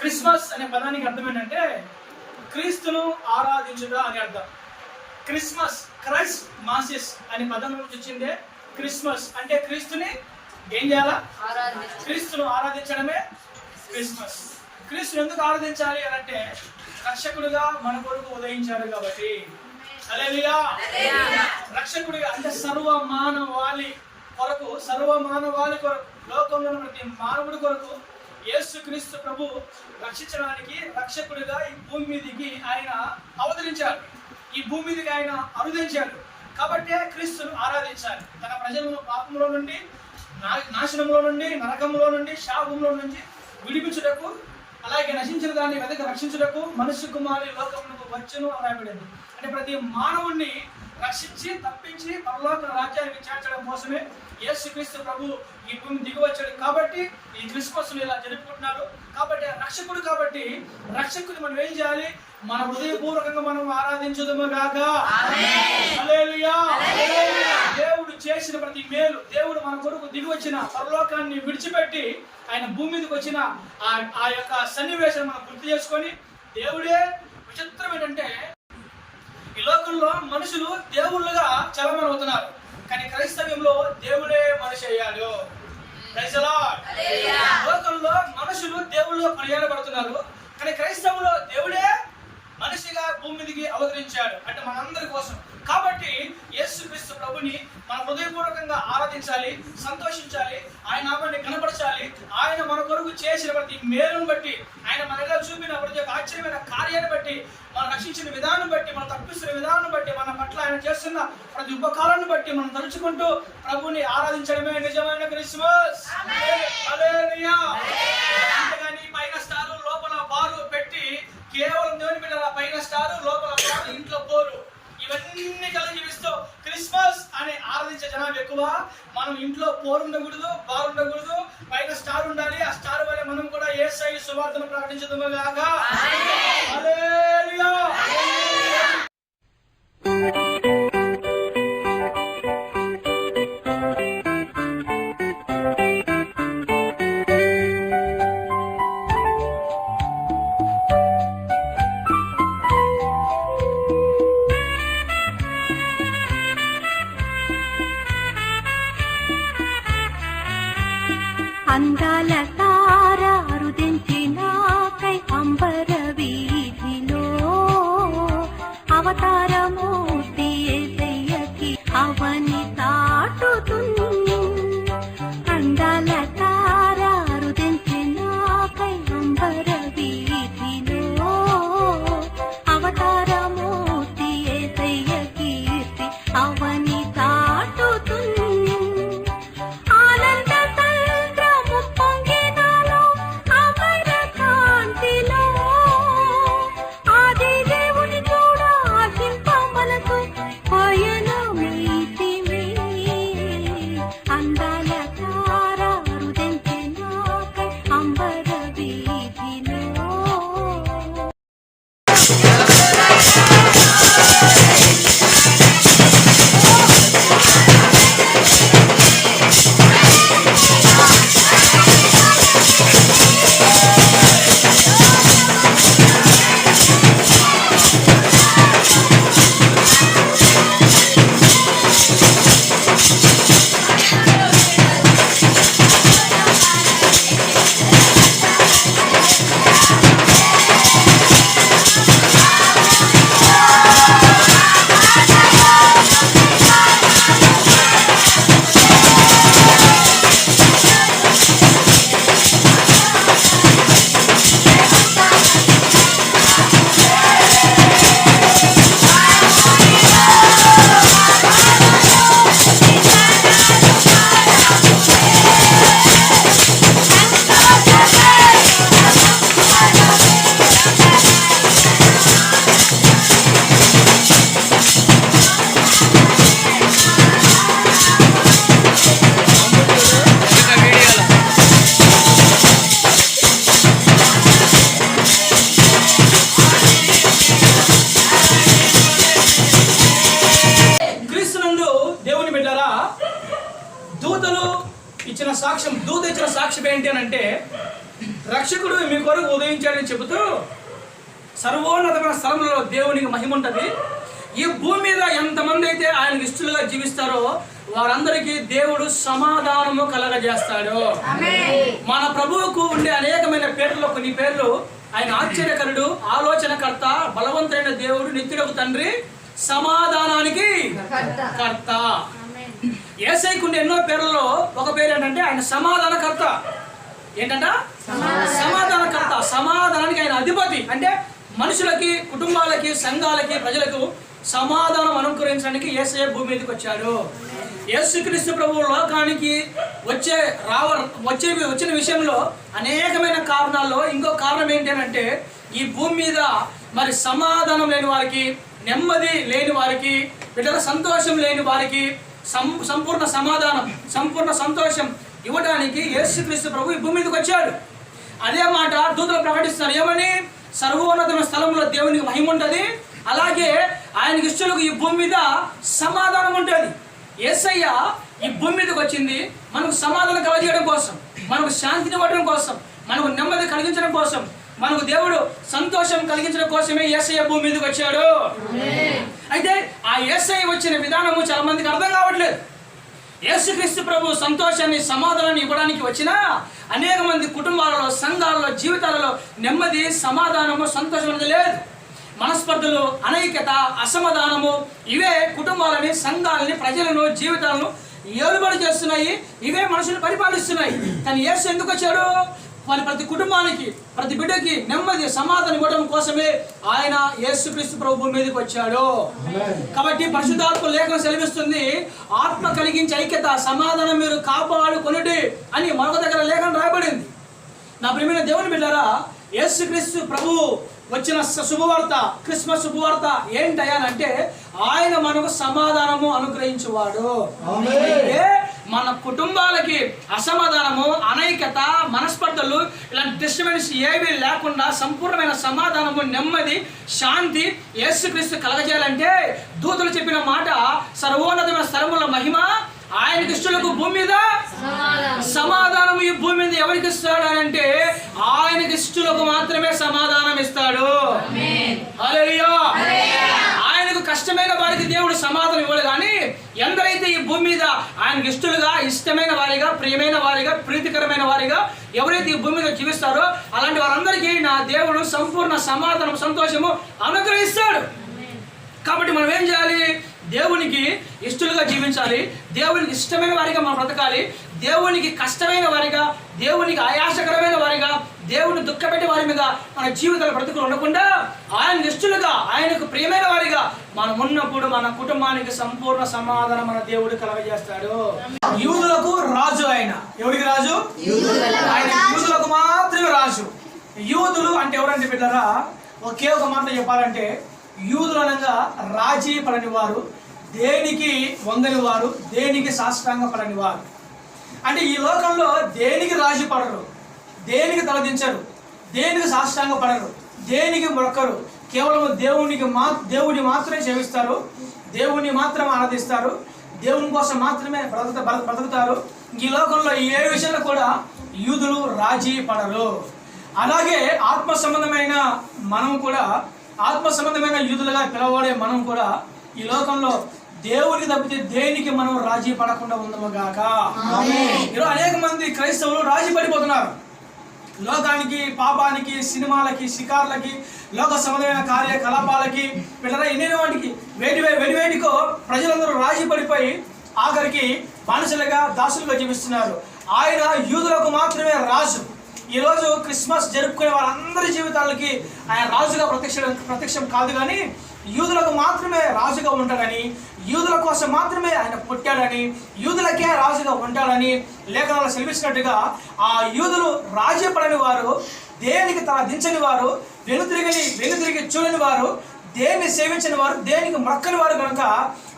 Christmas అనే పదానికి అర్థం ఏంటంటే క్రీస్తును ఆరాధించుట అని అర్థం. క్రిస్మస్ క్రైస్ట్ మాసిస్ అనే పదం నుంచి వచ్చిందే క్రిస్మస్. అంటే క్రీస్తుని ఏం చేయాలా? క్రీస్తును ఆరాధించడమే క్రిస్మస్. క్రీస్తుని ఎందుకు ఆరాధించాలి అని అంటే రక్షకుడుగా మన కొరకు ఉదయించారు కాబట్టి. రక్షకుడిగా అంటే సర్వ మానవాళి కొరకు సర్వ మానవాళి కొరకు లోకంలో ప్రతి మానవుడి కొరకు యేసు క్రీస్తు ప్రభు రక్షించడానికి రక్షకుడిగా ఈ భూమి మీదకి ఆయన అవతరించాడు. ఈ భూమి మీదకి ఆయన అరుదించాడు. కాబట్టే క్రీస్తును ఆరాధించాలి. తన ప్రజలను పాపంలో నుండి నా- నాశనంలో నుండి నరకంలో నుండి శాపంలో నుంచి విడిపించుటకు అలాగే నశించిన దాన్ని వెతక రక్షించుటకు మనుష్య కుమారి లోకమునకు వచ్చును అని రాయబడింది. అంటే ప్రతి మానవుణ్ణి రక్షించి తప్పించి పరలోక రాజ్యానికి చేర్చడం కోసమే యేసుక్రీస్తు ప్రభు ఈ భూమి దిగి వచ్చాడు. కాబట్టి ఈ క్రిస్మస్ ఇలా జరుపుకుంటున్నారు కాబట్టి రక్షకుడు కాబట్టి రక్షకుడు మనం ఏం చేయాలి? మన హృదయపూర్వకంగా మనం ఆరాధించుదము గాక. దేవుడు చేసిన ప్రతి మేలు దేవుడు మన కొరకు దిగి వచ్చిన పరలోకాన్ని విడిచిపెట్టి ఆయన భూమి మీదకి వచ్చిన ఆ ఆ యొక్క సన్నివేశం మనం గుర్తు చేసుకొని దేవుడే విచిత్రం ఏంటంటే ఈ లోకంలో మనుషులు దేవుళ్ళుగా చలమని అవుతున్నారు కానీ క్రైస్తవ్యంలో దేవుడే మనిషి అయ్యాడు. లోకంలో మనుషులు దేవుళ్ళు పర్యాలపడుతున్నారు కానీ క్రైస్తవులో దేవుడే మనిషిగా భూమి మీదకి అవతరించాడు. అంటే మనందరి కోసం. కాబట్టి యేసుక్రీస్తు ప్రభుని మన హృదయపూర్వకంగా ఆరాధించాలి సంతోషించాలి ఆయన ఆమెని కనపరచాలి ఆయన మన కొరకు చేసిన ప్రతి మేలును బట్టి ఆయన మన దగ్గర చూపిన ప్రతి ఒక్క ఆశ్చర్యమైన కార్యాన్ని బట్టి మనం రక్షించిన విధానం బట్టి మనం తప్పిస్తున్న విధానం బట్టి మన పట్ల ఆయన చేస్తున్న ప్రతి ఉపకారాన్ని బట్టి మనం తలుచుకుంటూ ప్రభుని ఆరాధించడమే నిజమైన క్రిస్మస్. పైన స్టారు లోపల బారు పెట్టి కేవలం దేవుని బిడ్డల పైన స్టారు లోపల ఇంట్లో పోరు. ఇవన్నీ కలిసి చూపిస్తూ క్రిస్మస్ అని ఆరాధించే జనాభా ఎక్కువ. మనం ఇంట్లో పోర్ ఉండకూడదు బారు ఉండకూడదు పైన స్టార్ ఉండాలి. ఆ స్టార్ వల్ల మనం కూడా ఏ సై సువార్తను ప్రకటించదము కాక కొరకు ఉదయించాడని చెబుతూ సర్వోన్నతమైన స్థలంలో దేవునికి మహిమ ఉంటుంది. ఈ భూమి మీద ఎంతమంది అయితే ఆయనకు ఇష్టలుగా జీవిస్తారో వారందరికీ దేవుడు సమాధానము కలగజేస్తాడు. మన ప్రభువుకు ఉండే అనేకమైన పేర్లలో కొన్ని పేర్లు ఆయన ఆశ్చర్యకరుడు ఆలోచనకర్త బలవంతుడైన దేవుడు నిత్యుడకు తండ్రి సమాధానానికి కర్త. ఏసైకు ఉండే ఎన్నో పేర్లలో ఒక పేరు ఏంటంటే ఆయన సమాధానకర్త. ఏంటంట? సమాధానకర్త. సమాధానానికి ఆయన అధిపతి. అంటే మనుషులకి కుటుంబాలకి సంఘాలకి ప్రజలకు సమాధానం అనుకరించడానికి ఏసయ్య భూమి మీదకి వచ్చాడు. యేసుక్రీస్తు ప్రభు లోకానికి వచ్చే రావ వచ్చే వచ్చిన విషయంలో అనేకమైన కారణాల్లో ఇంకో కారణం ఏంటి అని అంటే ఈ భూమి మీద మరి సమాధానం లేని వారికి నెమ్మది లేని వారికి బిడ్డల సంతోషం లేని వారికి సం సంపూర్ణ సమాధానం సంపూర్ణ సంతోషం ఇవ్వడానికి యేసుక్రీస్తు ప్రభు ఈ భూమి మీదకి వచ్చాడు. అదే మాట దూతలు ప్రకటిస్తారు ఏమని? సర్వోన్నతమైన స్థలంలో దేవునికి మహిమ ఉంటుంది. అలాగే ఆయనకి ఇష్టలకు ఈ భూమి మీద సమాధానం ఉంటుంది. ఏసయ్య ఈ భూమి మీదకి వచ్చింది. మనకు సమాధానం కలగజేయడం కోసం మనకు శాంతిని ఇవ్వడం కోసం మనకు నెమ్మది కలిగించడం కోసం మనకు దేవుడు సంతోషం కలిగించడం కోసమే ఏసయ్య భూమి మీదకి వచ్చాడు. అయితే ఆ ఏసయ్య వచ్చిన విధానము చాలా మందికి అర్థం కావట్లేదు. యేసుక్రీస్తు ప్రభు సంతోషాన్ని సమాధానాన్ని ఇవ్వడానికి వచ్చిన అనేక మంది కుటుంబాలలో సంఘాలలో జీవితాలలో నెమ్మది సమాధానము సంతోషం అనేది లేదు. మనస్పర్ధలు అనైక్యత అసమాధానము ఇవే కుటుంబాలని సంఘాలని ప్రజలను జీవితాలను ఏలుబడి చేస్తున్నాయి. ఇవే మనుషులు పరిపాలిస్తున్నాయి. కానీ యేసు ఎందుకు వచ్చాడు? మరి ప్రతి కుటుంబానికి ప్రతి బిడ్డకి నెమ్మది సమాధానం ఇవ్వడం కోసమే ఆయన యేసుక్రీస్తు ప్రభు మీదకి వచ్చాడు. కాబట్టి పరిశుద్ధాత్మ లేఖనం సెలవిస్తుంది ఆత్మ కలిగించే ఐక్యత సమాధానం మీరు కాపాడుకొనుడి అని మరొక దగ్గర లేఖనం రాయబడింది. నా ప్రియమైన దేవుని బిడ్డారా యేసుక్రీస్తు ప్రభు వచ్చిన శుభవార్త క్రిస్మస్ శుభవార్త ఏంటయ్యా అంటే ఆయన మనకు సమాధానము అనుగ్రహించువాడు. అంటే మన కుటుంబాలకి అసమాధానము అనైక్యత మనస్పర్ధలు ఇలాంటి డిస్టర్బెన్స్ ఏవి లేకుండా సంపూర్ణమైన సమాధానము నెమ్మది శాంతి యేసుక్రీస్తు కలగజేయాలంటే దూతలు చెప్పిన మాట సర్వోన్నతమైన స్థలముల మహిమ ఆయనకి ఇష్టలకు భూమి మీద సమాధానం. ఈ భూమి మీద ఎవరికి ఇస్తాడు అని అంటే ఆయనకి ఇష్టలకు మాత్రమే సమాధానం ఇస్తాడు. ఆయనకు కష్టమైన వారికి దేవుడు సమాధానం ఇవ్వడు కానీ ఎందరైతే ఈ భూమి మీద ఆయనకి ఇష్టలుగా ఇష్టమైన వారిగా ప్రియమైన వారిగా ప్రీతికరమైన వారిగా ఎవరైతే ఈ భూమి మీద జీవిస్తారో అలాంటి వారందరికీ నా దేవుడు సంపూర్ణ సమాధానం సంతోషము అనుగ్రహిస్తాడు. కాబట్టి మనం ఏం చేయాలి? దేవునికి ఇష్టలుగా జీవించాలి దేవునికి ఇష్టమైన వారిగా మనం బ్రతకాలి దేవునికి కష్టమైన వారిగా దేవునికి ఆయాసకరమైన వారిగా దేవుని దుఃఖపెట్టే వారి మీద మన జీవితాల బ్రతుకులు ఉండకుండా ఆయన ఇష్టలుగా ఆయనకు ప్రియమైన వారిగా మనం ఉన్నప్పుడు మన కుటుంబానికి సంపూర్ణ సమాధానం మన దేవుడు కలగజేస్తాడు. యూదులకు రాజు ఆయన. ఎవరికి రాజు? ఆయన యూదులకు మాత్రమే రాజు. యూదులు అంటే ఎవరంటే బిడ్డరా? ఒకే ఒక మాట చెప్పాలంటే యూదులు అనగా రాజీ పడని వారు దేనికి వంగని వారు దేనికి సాష్టాంగ పడని వారు అంటే ఈ లోకంలో దేనికి రాజీ పడరు దేనికి తలదించరు దేనికి సాష్టాంగ పడరు దేనికి మొక్కరు కేవలం దేవునికి మా దేవుని మాత్రమే సేవిస్తారు దేవుని మాత్రమే ఆరాధిస్తారు దేవుని కోసం మాత్రమే బ్రతుక బ్రతుకుతారు. ఈ లోకంలో ఏ విషయంలో కూడా యూదులు రాజీ పడరు. అలాగే ఆత్మ సంబంధమైన మనం కూడా ఆత్మ సంబంధమైన యూదులుగా పిలవబడే మనం కూడా ఈ లోకంలో దేవునికి తప్పితే దేనికి మనం రాజీ పడకుండా ఉందము గాక? ఈరోజు అనేక మంది క్రైస్తవులు రాజీ పడిపోతున్నారు. లోకానికి పాపానికి సినిమాలకి షికార్లకి లోక సంబంధమైన కార్యకలాపాలకి పిల్లల ఎన్నెన్నో వాటికి వేటి వేడి వేడికో ప్రజలందరూ రాజీ పడిపోయి ఆఖరికి బానిసలుగా దాసులుగా జీవిస్తున్నారు. ఆయన యూదులకు మాత్రమే రాజు. ఈరోజు క్రిస్మస్ జరుపుకునే వాళ్ళందరి జీవితాలకి ఆయన రాజుగా ప్రత్యక్ష ప్రత్యక్షం కాదు కానీ యూదులకు మాత్రమే రాజుగా ఉంటాడని యూదుల కోసం మాత్రమే ఆయన పుట్టాడని యూదులకే రాజుగా ఉంటాడని లేఖనాలు సెలవిస్తున్నట్టుగా ఆ యూదులు రాజ్యపడని వారు దేనికి తల దించని వారు వెనుతిరిగని వెనుతిరిగి చూడని వారు దేన్ని సేవించని వారు దేనికి మొక్కని వారు కనుక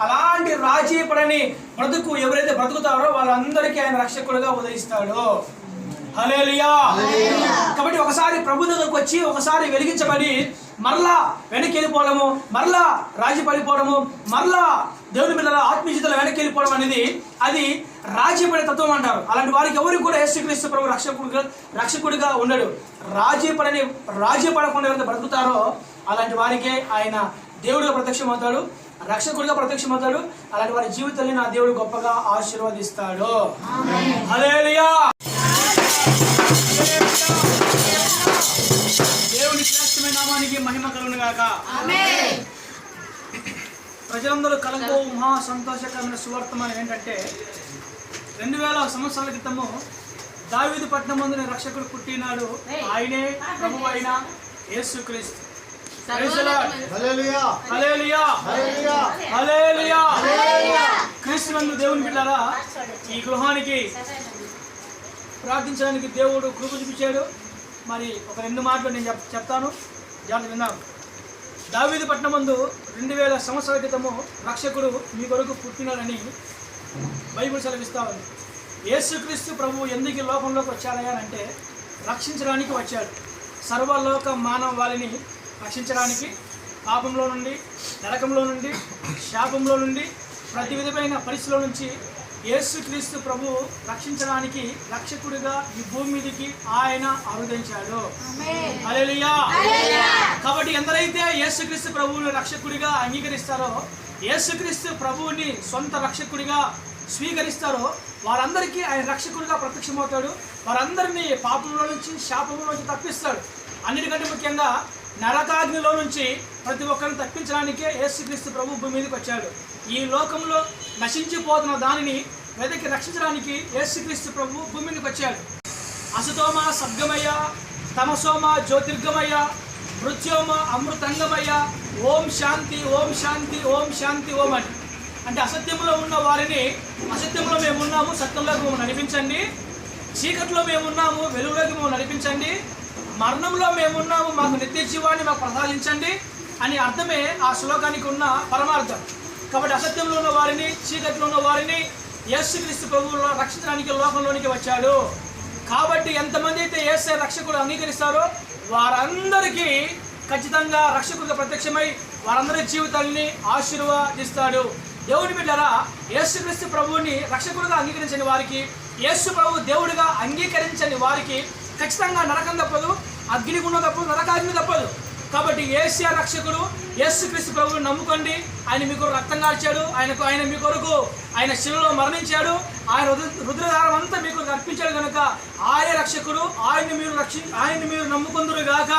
అలాంటి రాజీ పడని బ్రతుకు ఎవరైతే బ్రతుకుతారో వాళ్ళందరికీ ఆయన రక్షకుడుగా ఉదయిస్తాడు. కాబట్టి ఒకసారి ప్రభు దగ్గరకు వచ్చి ఒకసారి వెలిగించబడి మరలా వెనక్కి వెళ్ళిపోవడము మరలా రాజీ పడిపోవడము మరలా దేవుని పిల్లల ఆత్మీయతలో వెనక్కి వెళ్ళిపోవడం అనేది అది రాజీ పడే తత్వం అంటారు. అలాంటి వారికి ఎవరికి కూడా యేసుక్రీస్తు ప్రభు రక్షకుడిగా రక్షకుడిగా ఉండడు. రాజీ పడని రాజీ పడకుండా ఎవరైతే బ్రతుకుతారో అలాంటి వారికే ఆయన దేవుడిగా ప్రత్యక్షమవుతాడు రక్షకుడిగా ప్రత్యక్షమవుతాడు. అలాంటి వారి జీవితాన్ని నా దేవుడు గొప్పగా ఆశీర్వదిస్తాడు. హల్లెలూయా. నామానికి మహిమ కలుగును గాక. ప్రజలందరూ కలగో మహా సంతోషకరమైన సువార్తమానం ఏంటంటే రెండు వేల సంవత్సరాల క్రితము దావీదు పట్నం మందుని రక్షకుడు పుట్టినాడు ఆయనే ప్రభు అయిన యేసు క్రీస్తు. హల్లెలూయా. హల్లెలూయా. హల్లెలూయా. హల్లెలూయా. క్రీస్తు నందు దేవుని బిడ్డారా ఈ గృహానికి ప్రార్థించడానికి దేవుడు కృప చూపించాడు. మరి ఒక రెండు మాటలు నేను చెప్ చెప్తాను. జాగ్రత్త విన్నాను. పట్నం ముందు రెండు వేల సంవత్సరాల క్రితము రక్షకుడు మీ కొరకు పుట్టినాడని బైబిల్ సెలవిస్తా ఉంది. యేసుక్రీస్తు ప్రభు ఎందుకు ఈ లోకంలోకి వచ్చాడయ్యానంటే రక్షించడానికి వచ్చాడు. సర్వలోక మానవ వారిని రక్షించడానికి పాపంలో నుండి నరకంలో నుండి శాపంలో నుండి ప్రతి విధమైన పరిస్థితుల నుంచి యేసుక్రీస్తు ప్రభు రక్షించడానికి రక్షకుడిగా ఈ భూమి మీదకి ఆయన హల్లెలూయా. కాబట్టి ఎందరైతే యేసుక్రీస్తు ప్రభువుని రక్షకుడిగా అంగీకరిస్తారో యేసుక్రీస్తు ప్రభువుని సొంత రక్షకుడిగా స్వీకరిస్తారో వారందరికీ ఆయన రక్షకుడిగా ప్రత్యక్షమవుతాడు. వారందరినీ పాపంలో నుంచి శాపంలో నుంచి తప్పిస్తాడు. అన్నిటికంటే ముఖ్యంగా నరకాగ్నిలో నుంచి ప్రతి ఒక్కరిని తప్పించడానికే యేసుక్రీస్తు ప్రభు భూమి మీదకి వచ్చాడు. ఈ లోకంలో నశించిపోతున్న దానిని వెదకి రక్షించడానికి యేసుక్రీస్తు ప్రభు భూమి మీదకి వచ్చాడు అసుతోమ సద్గమయ్య తమసోమ జ్యోతిర్గమయ్య మృత్యోమ అమృతంగమయ్య ఓం శాంతి ఓం శాంతి ఓం శాంతి ఓం అని. అంటే అసత్యంలో ఉన్న వారిని అసత్యంలో మేము ఉన్నాము సత్యంలోకి మేము నడిపించండి. చీకట్లో మేమున్నాము వెలుగులోకి మేము నడిపించండి. మరణంలో మేమున్నాము మాకు నిత్య జీవాన్ని మాకు ప్రసాదించండి అని అర్థమే ఆ శ్లోకానికి ఉన్న పరమార్థం. కాబట్టి అసత్యంలో ఉన్న వారిని చీకట్లో ఉన్న వారిని యేసుక్రీస్తు ప్రభువులో రక్షించడానికి లోకంలోనికి వచ్చాడు. కాబట్టి ఎంతమంది అయితే ఏసే రక్షకుడు అంగీకరిస్తారో వారందరికీ ఖచ్చితంగా రక్షకుడిగా ప్రత్యక్షమై వారందరి జీవితాన్ని ఆశీర్వదిస్తాడు. దేవుని బిడ్డరా యేసుక్రీస్తు ప్రభువుని రక్షకుడుగా అంగీకరించని వారికి యేసు ప్రభు దేవుడిగా అంగీకరించని వారికి ఖచ్చితంగా నరకం తప్పదు అగ్నిగుండం తప్పదు నరకాగ్ని తప్పదు. కాబట్టి ఏసియా రక్షకుడు యేసుక్రీస్తు ప్రభువుని నమ్ముకోండి. ఆయన మీ కొరకు రక్తం కార్చాడు ఆయనకు ఆయన మీ కొరకు ఆయన శిలలో మరణించాడు. ఆయన రుద్ర రుద్రధారం అంతా మీ కొరకు అర్పించాడు కనుక ఆయన రక్షకుడు. ఆయన మీరు రక్షి ఆయన మీరు నమ్ముకుందరు గాక.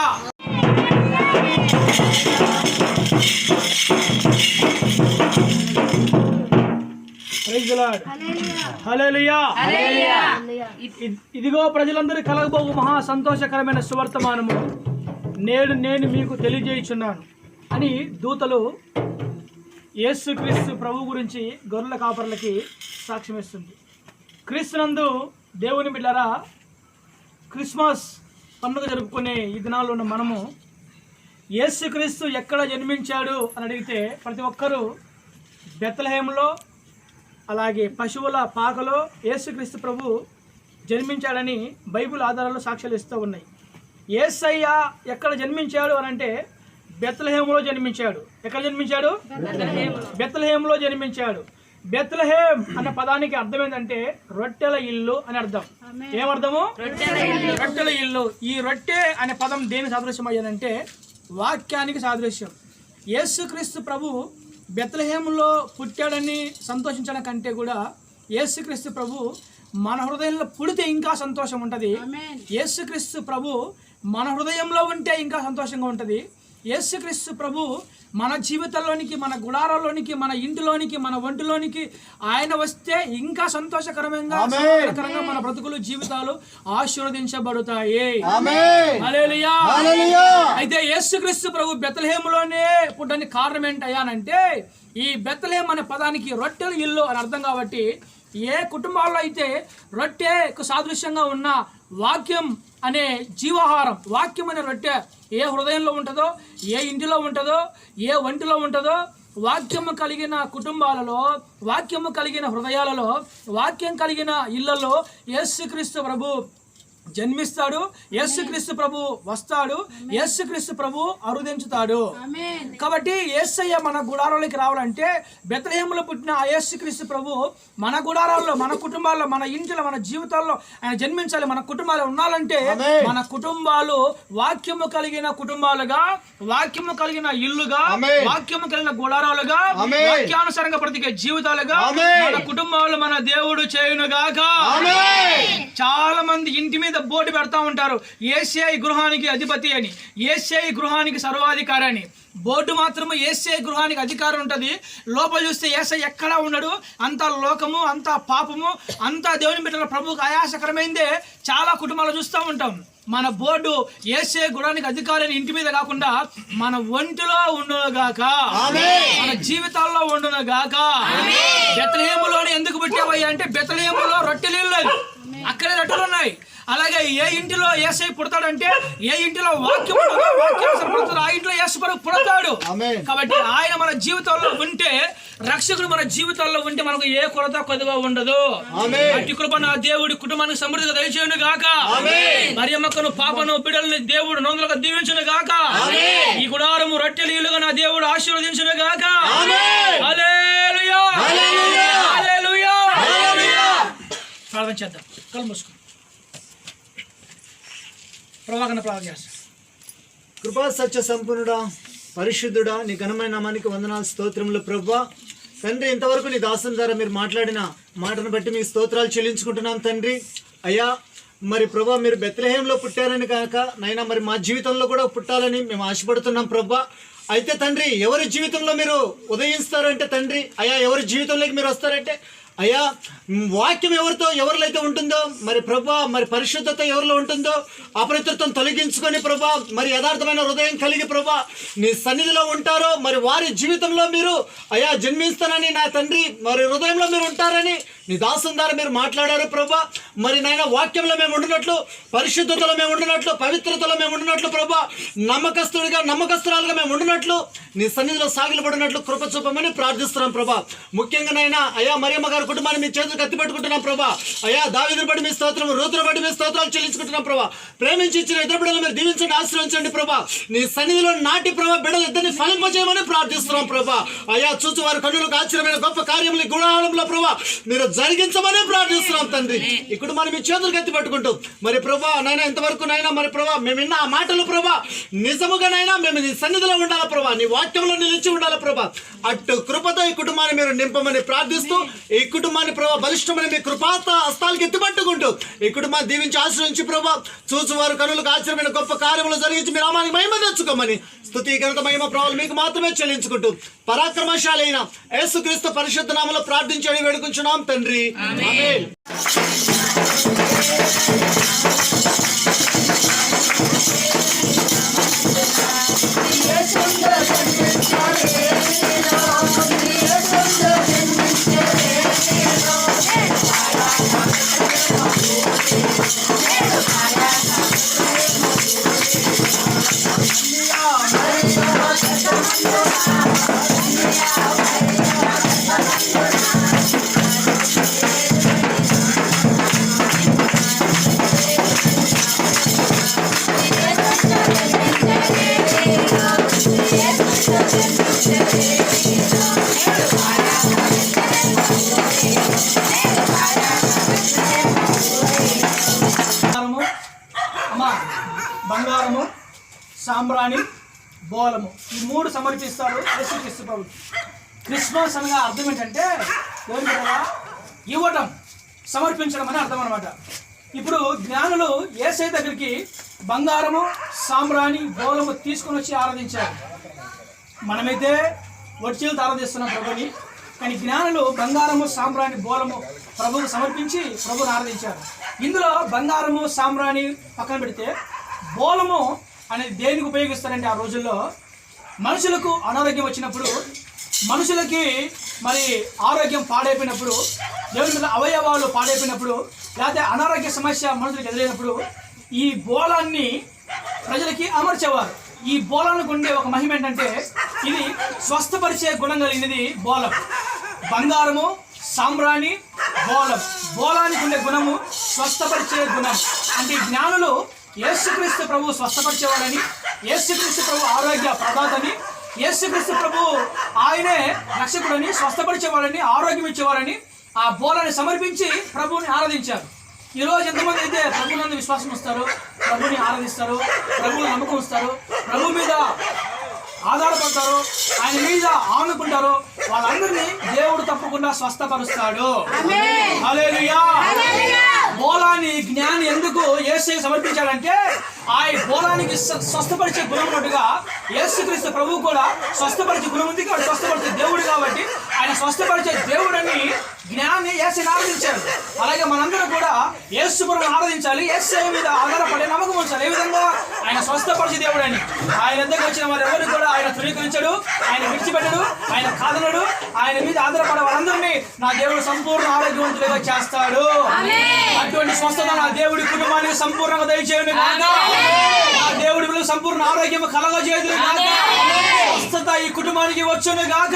ఇదిగో ప్రజలందరూ కలగబోవు మహా సంతోషకరమైన సువర్తమానము. నేడు నేను మీకు తెలియజేయుచున్నాను అని దూతలు యేసుక్రీస్తు ప్రభు గురించి గొర్రెల కాపర్లకి సాక్ష్యం ఇస్తుంది క్రీస్తునందు దేవుని బిడ్డరా క్రిస్మస్ పండుగ జరుపుకునే ఈ దినాల్లో ఉన్న మనము యేసుక్రీస్తు ఎక్కడ జన్మించాడు అని అడిగితే ప్రతి ఒక్కరూ బెత్తలహేములో అలాగే పశువుల పాకలో యేసుక్రీస్తు ప్రభు జన్మించాడని బైబిల్ ఆధారాలు సాక్ష్యాలు ఇస్తూ ఉన్నాయి. ఏసయ్య ఎక్కడ జన్మించాడు అని అంటే బెత్తలహేములో జన్మించాడు. ఎక్కడ జన్మించాడు? బెత్తలహేములో జన్మించాడు. బెత్తలహేమ్ అన్న పదానికి అర్థం ఏంటంటే రొట్టెల ఇల్లు అని అర్థం. ఏమర్థము? రొట్టెల ఇల్లు. ఈ రొట్టె అనే పదం దేని సాదృశ్యం అయ్యాదంటే వాక్యానికి సాదృశ్యం. యేసుక్రీస్తు ప్రభు బెత్లహేములో పుట్టాడని సంతోషించడం కంటే కూడా యేసుక్రీస్తు ప్రభు మన హృదయంలో పుడితే ఇంకా సంతోషం ఉంటుంది. యేసుక్రీస్తు ప్రభు మన హృదయంలో ఉంటే ఇంకా సంతోషంగా ఉంటుంది. యేసుక్రీస్తు ప్రభు మన జీవితంలోనికి మన గుడారాల్లోనికి మన ఇంటిలోనికి మన ఒంటిలోనికి ఆయన వస్తే ఇంకా సంతోషకరంగా సంతోషకరంగా మన బ్రతుకులు జీవితాలు ఆశీర్వదించబడతాయి. అయితే యేసుక్రీస్తు ప్రభు బెత్తలహేములోనే పుట్టడానికి కారణం ఏంటయ్యానంటే ఈ బెత్తలహేం అనే పదానికి రొట్టెల ఇల్లు అని అర్థం కాబట్టి ఏ కుటుంబాల్లో అయితే రొట్టెకు సాదృశ్యంగా ఉన్న వాక్యం అనే జీవాహారం వాక్యం అనే రొట్టె ఏ హృదయంలో ఉంటుందో ఏ ఇంటిలో ఉంటుందో ఏ ఒంటిలో ఉంటుందో వాక్యము కలిగిన కుటుంబాలలో వాక్యము కలిగిన హృదయాలలో వాక్యం కలిగిన ఇళ్ళలో యేసుక్రీస్తు ప్రభు జన్మిస్తాడు యేసుక్రీస్తు ప్రభు వస్తాడు యేసుక్రీస్తు ప్రభు అరుదించుతాడు కాబట్టి యేసయ్య మన గుడారాలకి రావాలంటే బెత్తలహేములో పుట్టిన ఆ యేసుక్రీస్తు ప్రభు మన గుడారాల్లో మన కుటుంబాల్లో మన ఇంటిలో మన జీవితాల్లో ఆయన జన్మించాలి మన కుటుంబాలు ఉండాలంటే. మన కుటుంబాలు వాక్యము కలిగిన కుటుంబాలుగా వాక్యము కలిగిన ఇల్లుగా. వాక్యము కలిగిన గుడారాలుగా. వాక్యానుసారంగా బ్రతికే జీవితాలుగా. మన కుటుంబాలు మన దేవుడు చేయునుగాక ఆమేన్ చాలా మంది ఇంటి మీద బోర్డు పెడతా ఉంటారు. ఏసీఐ గృహానికి అధిపతి అని. ఏసీఐ గృహానికి సర్వాధికారి అని. బోర్డు మాత్రము ఏసీఐ గృహానికి అధికారం ఉంటుంది. లోపల చూస్తే ఏసఐ ఎక్కడా ఉండడు. అంతా లోకము అంతా పాపము అంతా దేవుని బిడ్డల ప్రభువుకు ఆయాసకరమైందే. చాలా కుటుంబాలు చూస్తూ ఉంటాం. మన బోర్డు ఏసే గుణానికి అధికారిని ఇంటి మీద కాకుండా మన ఒంటిలో ఉండునుగాక ఆమేన్. మన జీవితాల్లో ఉండునుగాక బెత్తలేములోనే ఎందుకు పెట్టావయ్యా అంటే బెత్తలేములో రొట్టెలు లేదు అక్కడే రొట్టెలు ఉన్నాయి. అలాగే ఏ ఇంటిలో ఏసై పుడతాడంటే ఏ ఇంటిలో వాక్యం పుడతాడు ఆ ఇంట్లో యేసు కొరకు పుడతాడు. కాబట్టి ఆయన మన జీవితంలో ఉంటే రక్షకుడు మన జీవితాల్లో ఉంటే మనకు ఏ కొరత కొద్దిగా ఉండదు. అట్టి కృప నా దేవుడి కుటుంబానికి సమృద్ధిగా దయచేయును గాక. మరి అమ్మకను పాపను బిడ్డల్ని దేవుడు నొందలుగా దీవించును గాక. ఈ గుడారము రొట్టెలు ఇల్లుగా నా దేవుడు ఆశీర్వదించును గాక. ప్రార్థన చేద్దాం. కళ్ళు మూసుకో. ప్రభాకరణ ప్రార్థన కృపా సత్య సంపూర్ణుడా పరిశుద్ధుడా నీ ఘనమైన నామానికి వందనాలు స్తోత్రములు ప్రభా. తండ్రి ఇంతవరకు నీ దాసం ద్వారా మీరు మాట్లాడిన మాటను బట్టి మీ స్తోత్రాలు చెల్లించుకుంటున్నాం తండ్రి. అయ్యా మరి ప్రభా మీరు బెత్లహేంలో పుట్టారని కాక నైనా మరి మా జీవితంలో కూడా పుట్టాలని మేము ఆశపడుతున్నాం ప్రభా. అయితే తండ్రి ఎవరి జీవితంలో మీరు ఉదయిస్తారంటే తండ్రి అయ్యా ఎవరి జీవితంలోకి మీరు వస్తారంటే అయ్యా వాక్యం ఎవరితో ఎవరిలో అయితే ఉంటుందో మరి ప్రభా మరి పరిశుద్ధత ఎవరిలో ఉంటుందో అపరితృత్వం తొలగించుకొని ప్రభా మరి యథార్థమైన హృదయం కలిగి ప్రభా నీ సన్నిధిలో ఉంటారో మరి వారి జీవితంలో మీరు అయ్యా జన్మిస్తానని నా తండ్రి మరి హృదయంలో మీరు ఉంటారని నీ దాసం ద్వారా మీరు మాట్లాడారు ప్రభా. మరి నాయన వాక్యంలో మేము ఉండినట్లు పరిశుద్ధతలో మేము ఉండినట్లు పవిత్రతలో మేము ఉండినట్లు ప్రభా నమ్మకస్తుడిగా నమ్మకస్తురాలుగా మేము ఉండినట్లు నీ సన్నిధిలో సాగిలపడినట్లు కృప చూపమని ప్రార్థిస్తున్నాం ప్రభా. ముఖ్యంగా నైనా అయ్యా మరియమ్మ గారు కుటుంబాన్ని మీ చేతులు కత్తి పెట్టుకుంటున్నాం ప్రభా. అయ్యా దావిదుని బట్టి మీ స్తోత్రం రూతుని బట్టి మీ స్తోత్రాలు చెల్లించుకుంటున్నాం ప్రభా. ప్రేమించి ఇచ్చిన ఇద్దరు బిడ్డలు మీరు దీవించండి ఆశ్రయించండి ప్రభా. నీ సన్నిధిలో నాటి ప్రభా బిడ్డలు ఇద్దరిని ఫలింపజేయమని ప్రార్థిస్తున్నాం ప్రభా. అయ్యా చూచు వారి కన్నులకు ఆశ్చర్యమైన గొప్ప కార్యములు ఈ గుణాలంలో ప్రభా. మీరు జరిగించమని ప్రార్థిస్తున్నాం తండ్రి. ఇప్పుడు మనం మీ చేతులు కత్తి పట్టుకుంటూ మరి ప్రభా నైనా ఇంతవరకు నైనా మరి ప్రభా మేము విన్న ఆ మాటలు ప్రభా నిజముగానైనా మేము నీ సన్నిధిలో ఉండాలి ప్రభా? నీ వాక్యంలో నిలిచి ఉండాలి ప్రభా? అటు కృపతో ఈ కుటుంబాన్ని మీరు నింపమని ప్రార్థిస్తూ ఈ కుటుంబాన్ని ప్రభా బలిష్టమని మీ కృపాత హస్తాలకి ఎత్తిపట్టుకుంటూ ఈ కుటుంబాన్ని దీవించి ఆశ్రయించి ప్రభా చూసు వారు కనులకు ఆశ్చర్యమైన గొప్ప కార్యములు జరిగించి మీ నామానికి మహిమ తెచ్చుకోమని స్తుతి ఘనత మహిమ ప్రభావాలు మీకు మాత్రమే చెల్లించుకుంటూ పరాక్రమశాలైన యేసుక్రీస్తు పరిశుద్ధ నామలో ప్రార్థించని వేడుకుంటున్నాం తండ్రి. సాంబ్రాణి బోలము. ఈ మూడు సమర్పిస్తారు యేసుక్రీస్తు ప్రభు క్రిస్మస్ అనగా అర్థం ఏంటంటే దేవుని ఇవ్వటం సమర్పించడం అని అర్థం అనమాట ఇప్పుడు జ్ఞానులు ఏసై దగ్గరికి బంగారము సాంబ్రాణి బోలము తీసుకొని వచ్చి ఆరాధించారు. మనమైతే వడ్చీలతో ఆరాధిస్తున్నాం ప్రభుని. కానీ జ్ఞానులు బంగారము సాంబ్రాణి బోలము ప్రభువుకు సమర్పించి ప్రభుని ఆరాధించారు. ఇందులో బంగారము సాంబ్రాణి పక్కన పెడితే బోలము అనేది దేనికి ఉపయోగిస్తారంటే ఆ రోజుల్లో మనుషులకు అనారోగ్యం వచ్చినప్పుడు మనుషులకి మరి ఆరోగ్యం పాడైపోయినప్పుడు దేవుని అవయవాలు పాడైపోయినప్పుడు లేకపోతే అనారోగ్య సమస్య మనుషులకు ఎదురైనప్పుడు ఈ బోలాన్ని ప్రజలకి అమర్చేవారు. ఈ బోలానికి ఉండే ఒక మహిమ ఏంటంటే ఇది స్వస్థపరిచే గుణం కలిగినది బోలం. బంగారము సాంబ్రాణి బోలం. బోలానికి ఉండే గుణము స్వస్థపరిచే గుణం. అంటే జ్ఞానులు యేసుక్రీస్తు ప్రభు స్వస్థపరిచేవాడని యేసుక్రీస్తు ప్రభు ఆరోగ్య ప్రదాతని యేసుక్రీస్తు ప్రభు ఆయనే రక్షకుడని స్వస్థపరిచేవాడని ఆరోగ్యం ఇచ్చేవాడని ఆ బోలాన్ని సమర్పించి ప్రభువుని ఆరాధించారు. ఈ రోజు ఎంతమంది అయితే ప్రభునందు విశ్వాసం ఇస్తారు ప్రభుని ఆరాధిస్తారు ప్రభువుని నమ్మకం ఇస్తారు ప్రభు మీద ఆధారపడతారు ఆయన మీద ఆనుకుంటారు వాళ్ళందరినీ దేవుడు తప్పకుండా స్వస్థపరుస్తాడు. హల్లెలూయా. జ్ఞాని ఎందుకు ఏసై సమర్పించాడంటే ఆ బోలానికి స్వ- స్వస్థపరిచే గుణం ఉన్నట్టుగా యేసుక్రీస్తు ప్రభువు కూడా స్వస్థపరిచే గుణం ఉంది కాబట్టి స్వస్థపరిచే దేవుడు కాబట్టి ఆయన స్వస్థపరిచే దేవుడని జ్ఞానాన్ని ఏసైని ఆరాధించారు అలాగే మనందరం కూడా యేసుపురం ఆరాధించాలి. ఏసై మీద ఆధారపడి నమ్మకం ఉంచాలి. ఏ విధంగా? ఆయన స్వస్థపరిచే దేవుడని. ఆయన ఎద్దకు వచ్చిన వారు ఎవరు కూడా ఆయన ధృవీకరించడు ఆయన విడిచిపెట్టడు ఆయన కాదనడు. ఆయన మీద ఆధారపడే వారందరినీ నా దేవుడు సంపూర్ణ ఆరోగ్యవంతులుగా చేస్తాడు. అటువంటి స్వస్థత నా దేవుడి కుటుంబానికి సంపూర్ణంగా నా దేవుడి పిల్లలకు సంపూర్ణ ఆరోగ్యం కలగజేయును గాక. స్వస్థత ఈ కుటుంబానికి వచ్చును గాక.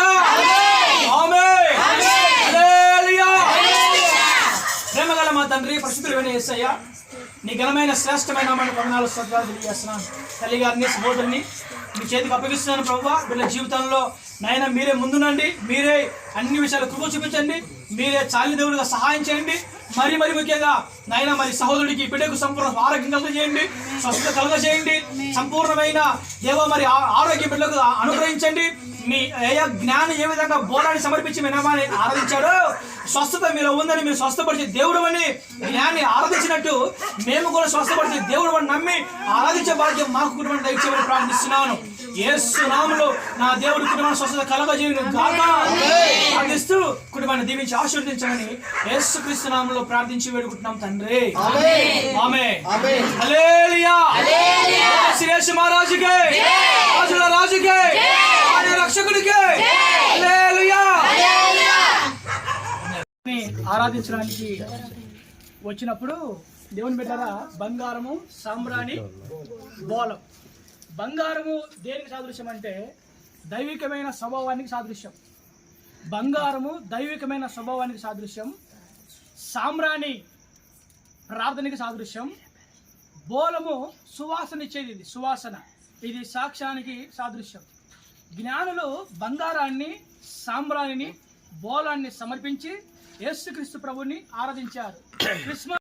ప్రేమగల మా తండ్రి పరిశుద్ధులైన యేసయ్య నీ ఘనమైన శ్రేష్టమైన మన వందనాలు శ్రద్ధాలు తెలియజేస్తున్నాను. తల్లి గారిని సహోదరుని మీ చేతికి అప్పగిస్తున్నాను ప్రభు వీళ్ళ జీవితంలో నాయన మీరే ముందునండి మీరే అన్ని విషయాలు కృప చూపించండి. మీరే చాలి దేవుడిగా సహాయం చేయండి. మరి మరి ముఖ్యంగా నాయన మరి సహోదరుడికి బిడ్డకు సంపూర్ణ ఆరోగ్యం కలగజేయండి. స్వస్థత కలగజేయండి. సంపూర్ణమైన దేవ మరి ఆ- ఆరోగ్య బిడ్డలకు అనుగ్రహించండి. మీ జ్ఞానం ఏ విధంగా బోధాన్ని సమర్పించి మీ నామాన్ని ఆరాధించాడో స్వస్థత మీలో ఉందని మీరు స్వస్థపరిచే దేవుడు అని జ్ఞాన్ని ఆరాధించినట్టు మేము కూడా స్వస్థపరిచే దేవుడు అని నమ్మి ఆరాధించే భాగ్యం మాకు కుటుంబం దయచేయమని ప్రార్థిస్తున్నాను. యేసు నామములో నా దేవుడి కుటుంబాన్ని స్వస్థత కలగజేయను గాక. ప్రార్థిస్తూ కుటుంబాన్ని దీవించి ఆశీర్వదించమని యేసు క్రీస్తు నామములో ప్రార్థించి వేడుకుంటున్నాం తండ్రి. ఆమె హల్లెలూయా. శ్రీ యేసు మహారాజుకే రాజుల రాజుకే. ఆయన రక్షకుడికే. హల్లెలూయా. ఆరాధించడానికి వచ్చినప్పుడు దేవుని బిడ్డరా బంగారము సాంబ్రాణి బోలం. బంగారము దేనికి సాదృశ్యం అంటే దైవికమైన స్వభావానికి సాదృశ్యం. బంగారము దైవికమైన స్వభావానికి సాదృశ్యం. సామ్రాణి ప్రార్థనకి సాదృశ్యం. బోలము సువాసన ఇచ్చేది ఇది సువాసన. ఇది సాక్ష్యానికి సాదృశ్యం. జ్ఞానులు బంగారాన్ని సాంబ్రాణిని బోలాన్ని సమర్పించి యేసుక్రీస్తు ప్రభుని ఆరాధించారు. క్రిస్మస్